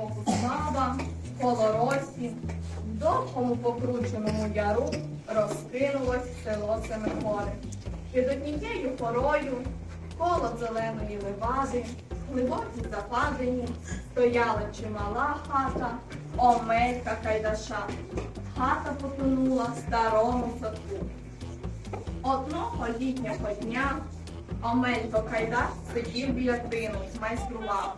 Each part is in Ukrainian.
боку слава, колоросі, в довгому покрученому яру розкинулось село Семихори. Під однією горою, коло зеленої левади, глибокі западині, стояла чимала хата, омелька кайдаша. Хата потонула старому садку. Одного літнього дня Омелько Кайдаш сидів біля тину, майстрував.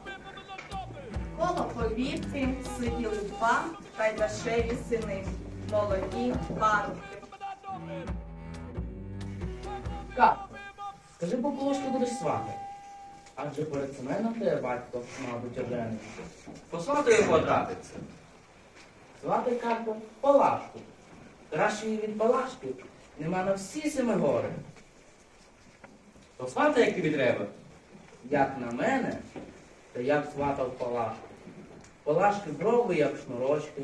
Коло повітки сиділи два кайдашеві сини, молоді парубки. Катко, скажи, бо коли ж ти будеш свати? Адже перед Семеном тебе батько, мабуть, ожениться. Посватою потрапиться. Свати Катко Палашку. Кращої від Палашки нема на всі семи гори. Посвати, як тобі треба. Як на мене, то я б сватав Палашку. Палашки брови, як шнурочки,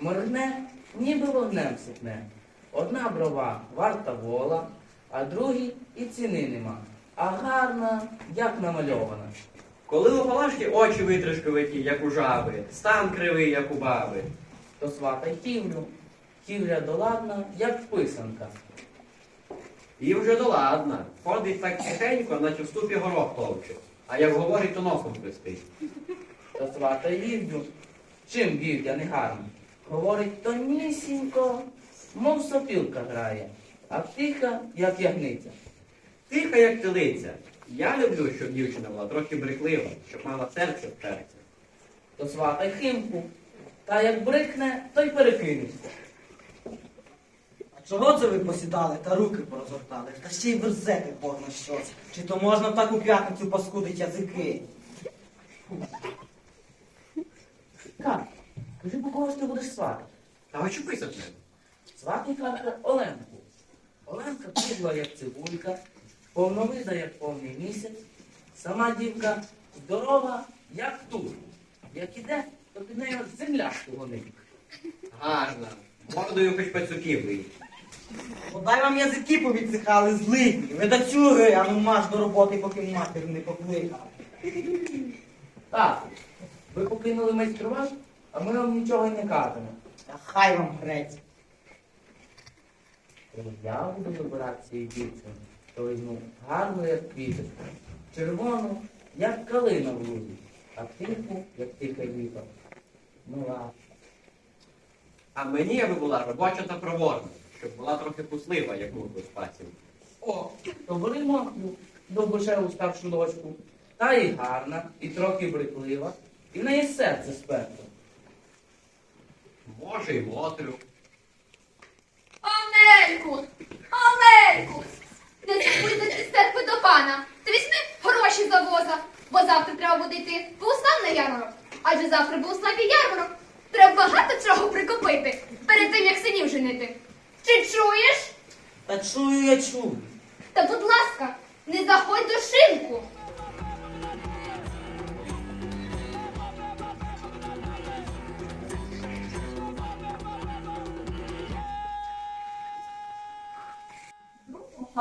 моргне, ніби вогнем сипне. Одна брова варта вола, а другій і ціни нема. А гарна, як намальована. Коли у палашки очі витришковиті, як у жаби, стан кривий, як у баби. то сватай тівлю. Тівля доладна, як писанка. І вже доладна. Ходить так тихенько, наче в ступі горох товче. А як говорить, то носом хрестить. То сватай вівдю. Чим вівдя не гарна? Говорить тонісінько, мов сопілка грає, а тиха, як ягниця. Тиха, як телиця. Я люблю, щоб дівчина була трохи бриклива, щоб мала серце в серці. То сватай химку. Та як брикне, то й перекинешся. А чого це ви посідали та руки порозгортали? Та ще й верзети на щось. Чи то можна так у п'ятницю паскудить язики? Как? Скажи, бо кого ж ти будеш сватати? Та хочу писати. Сватий каже Оленку. Оленка кругла, як цибулька, повновида, як повний місяць. Сама дівка здорова, як тур. Як іде, то під нею земля гонить. Гарна. Мордою хоч пацюків вий. Подай вам язики повідсихали злидні. Видацюги, а ну маш до роботи, поки матір не покликав. Так, ви покинули майструвати, а ми вам нічого й не кажемо. Та хай вам грець. Коли я буду вибирати цієї дівчини, то візьму гарну, як квіточка, червону, як калина в лузі, а тиху, як тиха віта. Ну ладно. А мені аби була робоча та проворна, щоб була трохи пуслива, як у спаців. О, то бери махну довбошеву старшу дочку. Та і гарна, і трохи бриклива, і в неї серце сперто. Може, й мотрю. Омельку! Омельку! Не забудь з церкви до пана. Ти візьми гроші за воза, бо завтра треба буде йти Богослав на ярмарок. Адже завтра Богославі ярмарок. Треба багато чого прикопити перед тим, як синів женити. Чи чуєш? Та чую я чую. Та будь ласка, не заходь до шинку.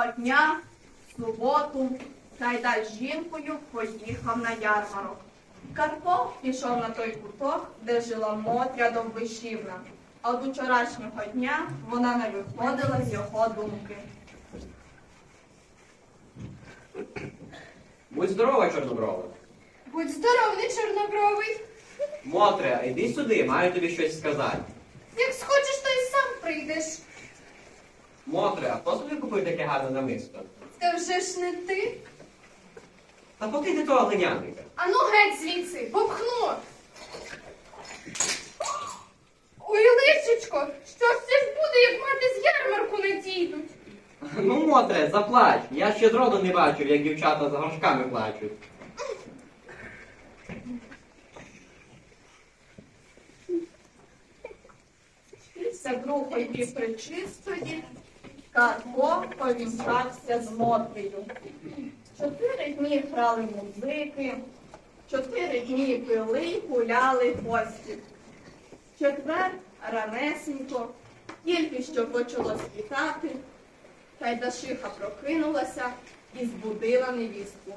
Дня, в суботу, Кайдай з жінкою поїхав на ярмарок. Карпо пішов на той куток, де жила Мотря Довбишівна. А от учорашнього дня вона не виходила з його думки. Будь здорова, чорноброва. Будь здоровий, чорнобровий. Мотря, іди сюди, маю тобі щось сказати. Як схочеш, то й сам прийдеш. Мотря, а хто тобі купив таке гарне намисто? Та вже ж не ти. Та поки ти того глиняника. Ану геть звідси, попхну. Ой, лисичко, що ж це ж буде, як мати з ярмарку надійдуть? Ну, Мотре, заплач. Я ще зроду не бачив, як дівчата за горшками плачуть. Другої причистої Карпо повінчався з Мотрею. Чотири дні грали музики, чотири дні пили й гуляли гості. Четвер ранесенько, тільки що почало світати, Кайдашиха прокинулася і збудила невістку.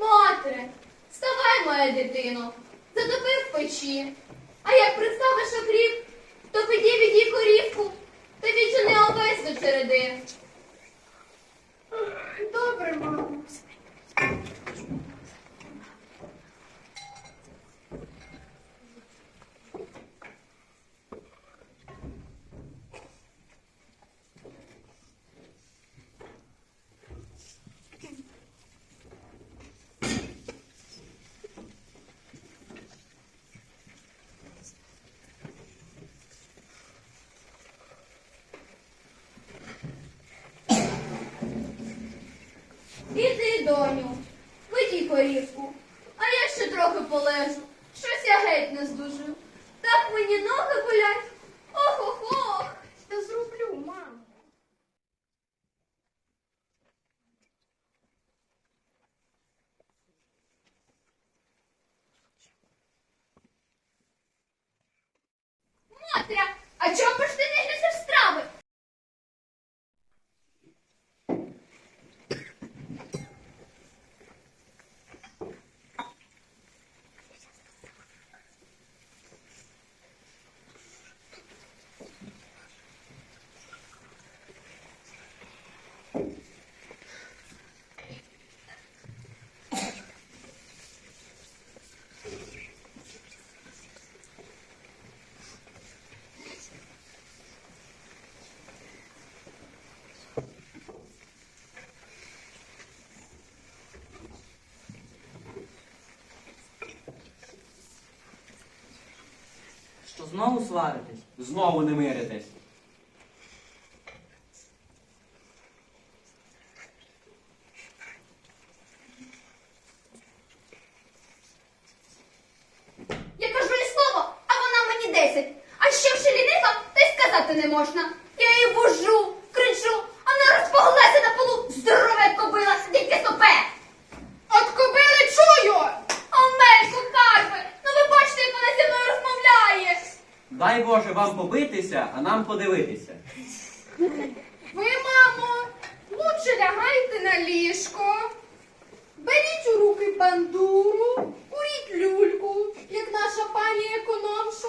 Матре, вставай, моя дитино. затопив в печі. А як представиш окріп, то піді відій корівку, та відчини овець до череди. Добре, мамо. Іди, доню, видій корівку, а я ще трохи полежу. Щось я геть не здужую. Так мені ноги болять. Ох-ох-ох. Та зроблю, мамо. Мотря, а чого ж ти не глядиш страви? Що знову сваритесь? Знову не миритесь. Я кажу їй слово, а вона мені десять. А ще вже лінива, та й сказати не можна. Я її бужу, кричу, а вона розпоглася на полу, здорова як кобила, тільки сопе. От кобили чую! Омелько, Карпе, ну ви бачите, як вона зі мною розмовляє. Дай Боже вам побитися, а нам подивитися. Ви, мамо, лучше лягайте на ліжко. Беріть у руки бандуру, куріть люльку, як наша пані економша.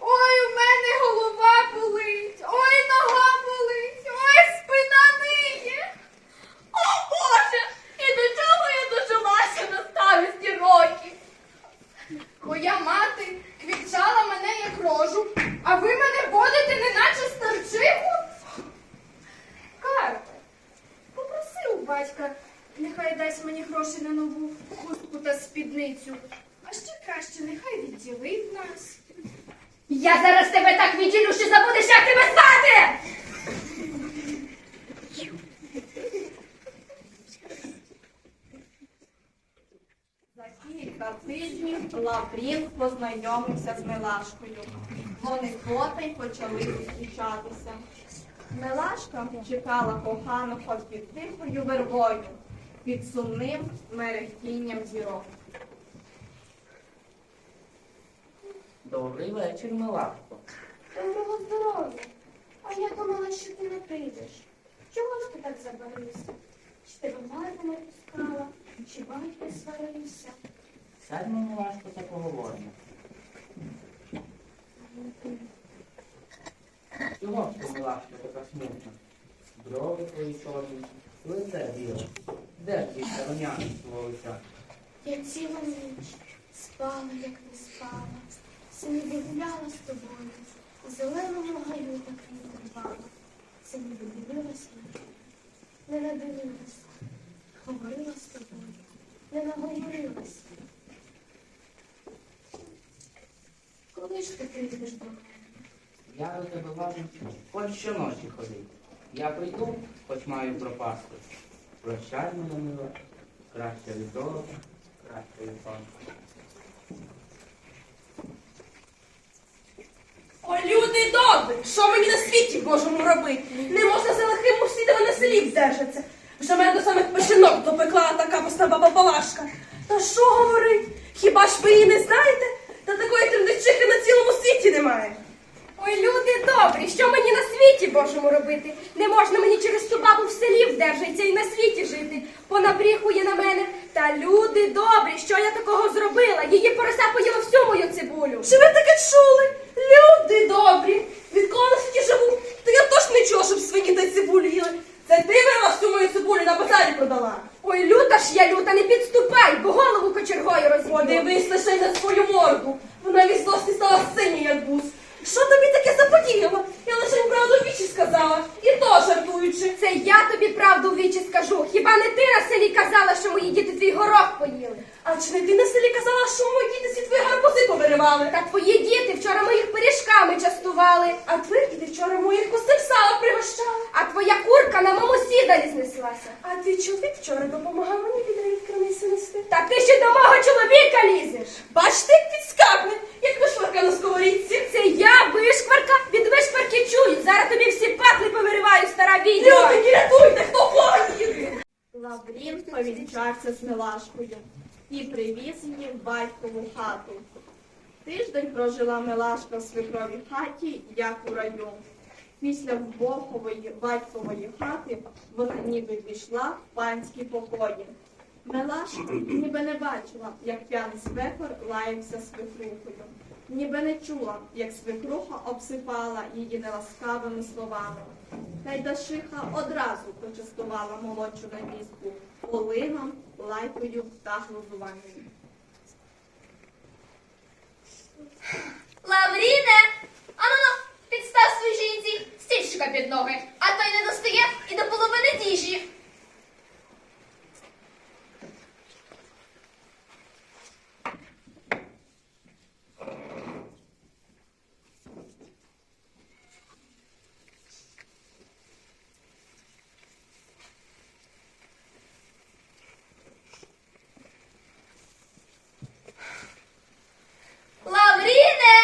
Ой, у мене голова болить, ой, нога болить, ой, спина ниє. О, Боже! І до чого я дожилася на старості років? Моя мати квітчала мене як рожу, а ви мене водите неначе старчиху? Карпе, попроси у батька, нехай дасть мені гроші на нову хустку та спідницю. А ще краще, нехай відділить нас. Я зараз тебе так відділю, що забудеш, як тебе звати! Лаврін познайомився з Милашкою. Вони потай почали зустрічатися. Милашка чекала коханого під тихою вербою, під сумним мерехтінням зірок. Добрий вечір, милашко. Доброго здоров'я. А я думала, що ти не прийдеш. Чого ж ти так забарився? Чи тебе мати не пускала, чи батько сварився? Сядьмо, милашко, та поговоримо. Чого ж ти, милашко, така смутна? Брови твої чорні, лице біле. Де ж ті рум'яни свого лиця? Я цілу ніч спала, як не спала, синіби гуляла з тобою, у зеленому гаю так не тривала, синіби дивилась на не надивилась, говорила з тобою, не наговорилась. Ж ти прийдеш? Я до тебе ладно, хоч щоночі ходить. Я прийду, хоч маю пропасти. Прощай, моя мила, краще від золота, краще від сонця. О, люди добрі, що мені на світі Божому робити? Не можна за лихим усідами на селі вдержаться. Вже мене до самих печінок допекла така пуста баба Палашка. Та що говорить? Хіба ж ви її не знаєте? Та такої тремничихи на цілому світі немає. Ой, Ой, люди добрі, що мені на світі Божому робити? Не можна мені через ту бабу в селі вдержаться і на світі жити. Понабріхує на мене. Та люди добрі, що я такого зробила? Її порося поїла всю мою цибулю. Чи ви таке чули? Люди добрі. Відколи на світі живу, то я точно не чула, щоб свині та цибулю їли. Це ти вирвав всю мою цибулю на базарі продала. Ой, люта ж я люта, не підступай, бо голову кочергою розводила. Дивись лише на свою морду. Вона від злості стала синя, як бус. Що тобі таке заподіяло? Я лише правду в вічі сказала. І то жартуючи. Це я тобі правду в вічі скажу. Хіба не ти на селі казала, що мої діти твій горох поїли? А чи не ти на селі казала, що мої діти всі твої гарбузи повиривали? Та твої діти вчора моїх пиріжками частували. А твої діти вчора моїх костей сала пригощали. А твоя курка на моєму сідалі знеслася. А твій чоловік вчора допомагав мені відра від криниці нести. Та ти ще до мого чоловіка лізеш. Бачите, як підскакне, як вишварка на сковорідці. Це я, вишкварка, від вишкварки чую. Зараз тобі всі патли повириваю, стара відьма. Люди, рятуйте, хто поїде? Лаврін повінчався з Милашкою і привіз її в батькову хату. Тиждень прожила Милашка в свекровій хаті, як у раю. Після вбохової батькової хати вона ніби війшла в панські покої. Милашка ніби не бачила, як п'яний свекор лаявся свекрухою, ніби не чула, як свекруха обсипала її неласкавими словами. Кайдашиха одразу почастувала молодшу невістку полином, лайкою та глузуванням. Лавріне, ану-ну, підстав свій жінці стільчика під ноги, а той не достає і до половини діжі. Лавріне,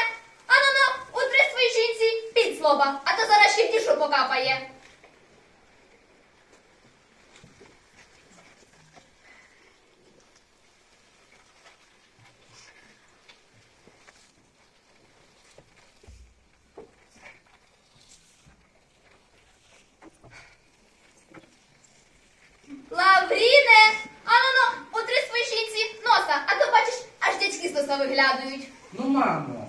ану-ну, утри своїй жінці під слова, а то зараз ще в дішу покапає. Лавріне, ану-ну, утри своїй жінці носа, а то бачиш, аж з виглядають. Ну, мамо,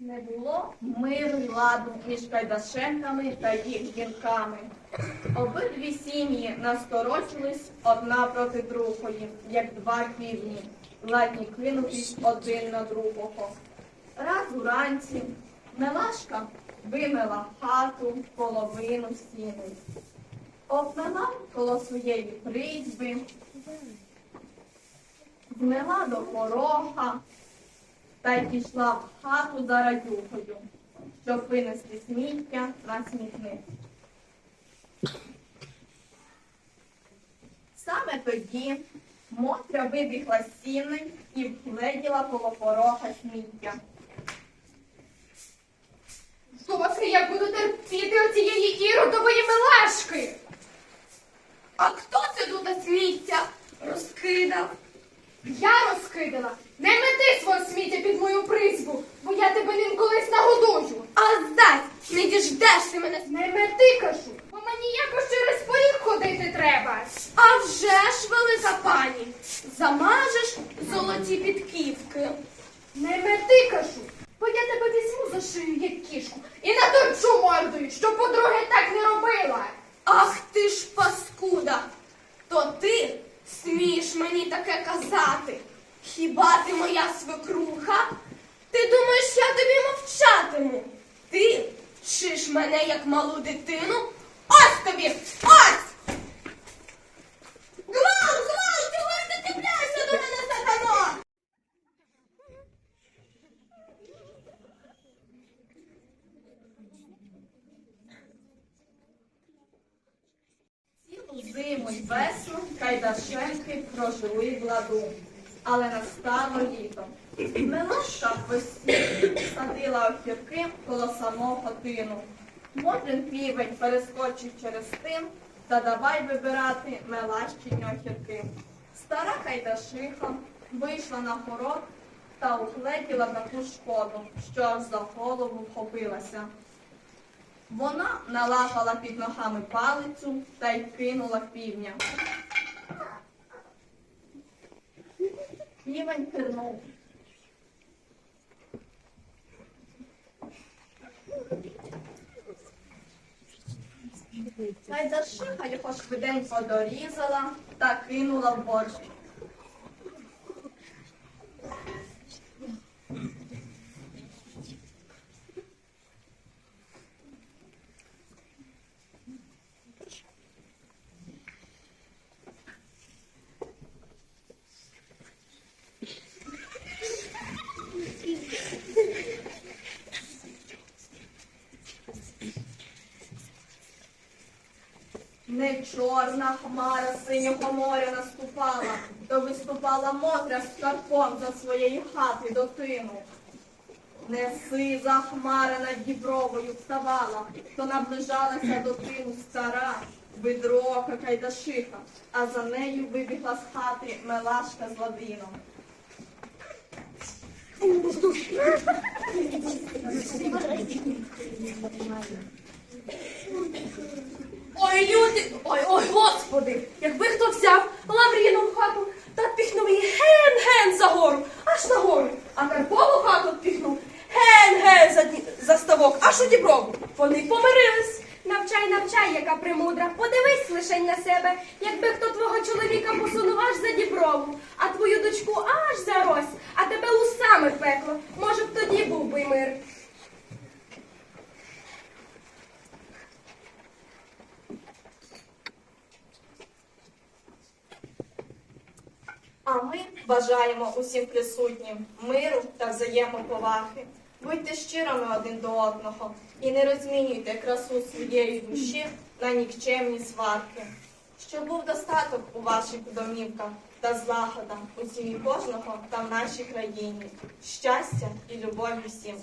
Не було миру ладу між Кайдашенками та їх жінками. Обидві сім'ї насторочились одна проти другої, як два півні, ладні кинутись один на другого. Раз уранці Мелашка вимила хату половину стіни, обмила коло своєї призьби, змила до порога, та й пішла в хату за радюхою, щоб винести сміття на смітник. Саме тоді Мотря вибігла з сіни і вгледіла коло порога сміття. Доки я буду терпіти оцієї іродової милашки. А хто це тут сміття розкидав? Я розкидала. Не мети свого сміття під мою призьбу, бо я тебе ним колись нагодую. А зась, не діждешся мене. Не мети, кажу, мені якось через поріг ходити треба. А вже ж, велика пані, замажеш золоті підківки. Не мети, кажу, бо я тебе візьму за шию, як кішку, і наторчу мордою, що подруги так не робила. Ах ти ж паскуда! То ти смієш мені таке казати? Хіба ти моя свекруха? Ти думаєш, я тобі мовчатиму? Ти вчиш мене як малу дитину? Ось тобі! Ось! Гвалт, гвалт, чого ж ти цепляєшся до мене, сатано? Й весну Кайдашенки прожили в ладу. але настало літо. Милашка весілля садила огірки коло самого тину. Мотрин півень перескочив через тин та давай вибирати мелащині огірки. Стара кайдашиха вийшла на город та угледіла таку шкоду, що аж за голову вхопилася. Вона налапала під ногами палицю та й кинула півня. Півень пирнув. Найдаршиха його швиденько дорізала та кинула в борщ. Не чорна хмара синього моря наступала, то виступала мотря з карпом за своєї хати до тину. Не сиза хмара над Дібровою вставала, то наближалася до тину стара, видрока кайдашиха, а за нею вибігла з хати мелашка з ладином. Ой, люди, ой, ой, господи, якби хто взяв Лавріну в хату та піхнув її ген-ген за гору, аж на гору, а Карпову хату піхнув ген-ген за, дні- за ставок, аж у діброву. Вони помирились. Навчай, навчай, яка премудра. Подивись лишень на себе, якби хто твого чоловіка посунув аж за діброву, а твою дочку аж за рось, а тебе у саме пекло. Може б тоді був би й мир. А ми бажаємо усім присутнім миру та взаємоповаги. Будьте щирими один до одного і не розмінюйте красу своєї душі на нікчемні сварки. Щоб був достаток у ваших домівках та злагода у сім'ї кожного та в нашій країні. Щастя і любові всім.